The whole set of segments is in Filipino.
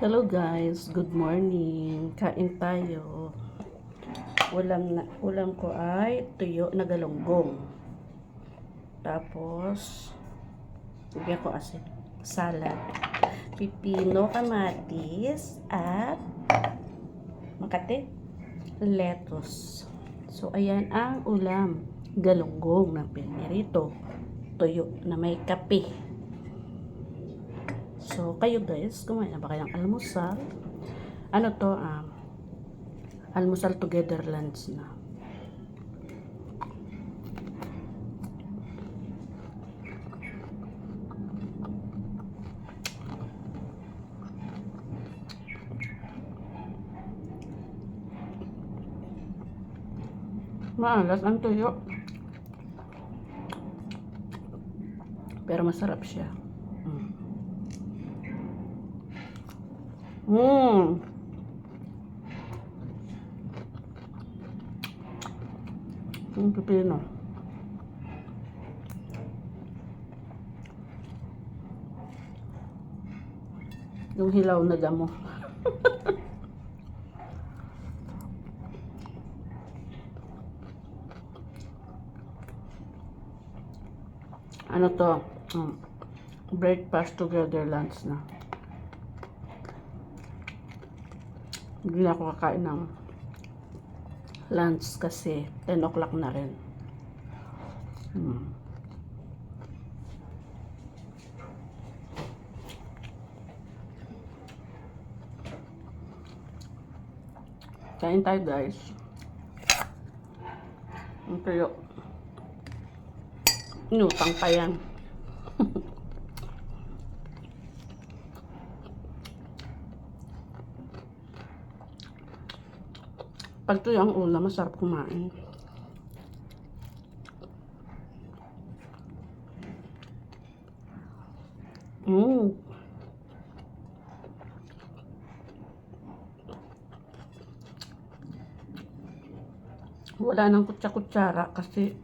Hello guys, good morning. Kain tayo. Ulam na ulam ko ay tuyo na galunggong. Tapos bigyan ko asin. Salad. Pipino, kamatis at makate lettuce. So ayan ang ulam. Galunggong na pinirito. Tuyo na may kape. So, kayo guys, kumain na ba kayong almusal? Ano to, um, almusal together lunch na. Maalas ang tuyo. Pero masarap siya. Mm. Mmm. Yung pipino. Yung hilaw na damo. ano to? Mm. Breakfast together lunch na. Hindi na ako kakain ng lunch kasi 10 o'clock na rin. Hmm. Kain tayo guys. Ang tuyo. Inutang pa yan. Pag tuyo ang ulam, masarap kumain. Mmm. Wala nang kutsa-kutsara kasi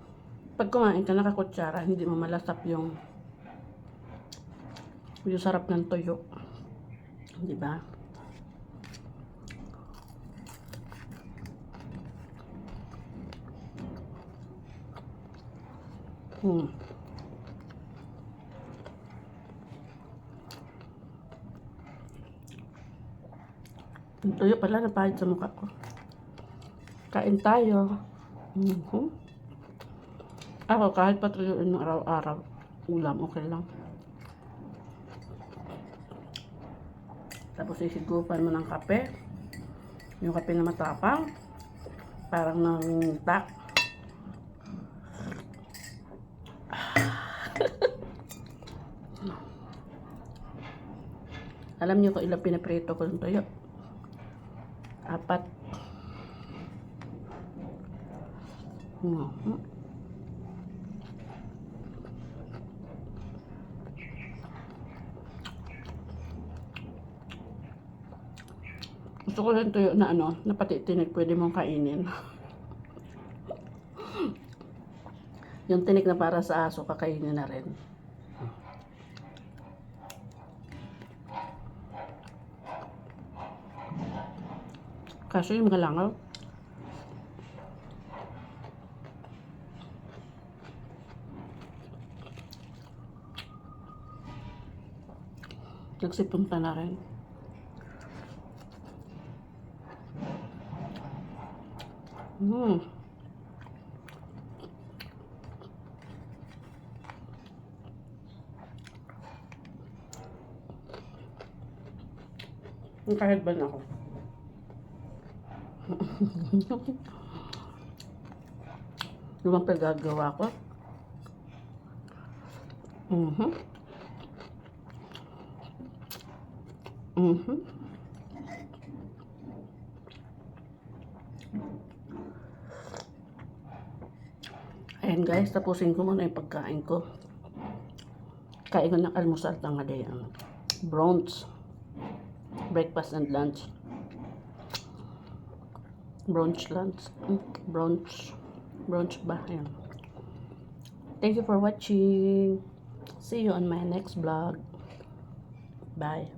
pag kumain ka nakakutsara, hindi mo malasap yung yung sarap ng tuyo. Di ba? Hmm. Yung tuyo pala napahid sa mukha ko. Kain tayo. Mhm. Ako kahit patuyuin ng araw-araw, ulam okay lang. Tapos isigupan mo ng kape. Yung kape na matapang. Parang nanguntak. Alam niyo kung ilang pinaprito ko ng tuyo? Apat. Mhm. Gusto ko yung tuyo na ano, na pati tinik pwede mong kainin. yung tinik na para sa aso, kakainin na rin. Kaso yung mga langaw, nagsipunta na rin. Mm. Kahit ba na ako? Yung bang pagagawa ko? Mhm. Mhm. Ayan guys, tapusin ko muna yung pagkain ko. Kain ko ng almusal tanghali ang brunch. Breakfast and lunch. Brunch lunch. Brunch. Brunch ba? Ayan. Thank you for watching. See you on my next vlog. Bye.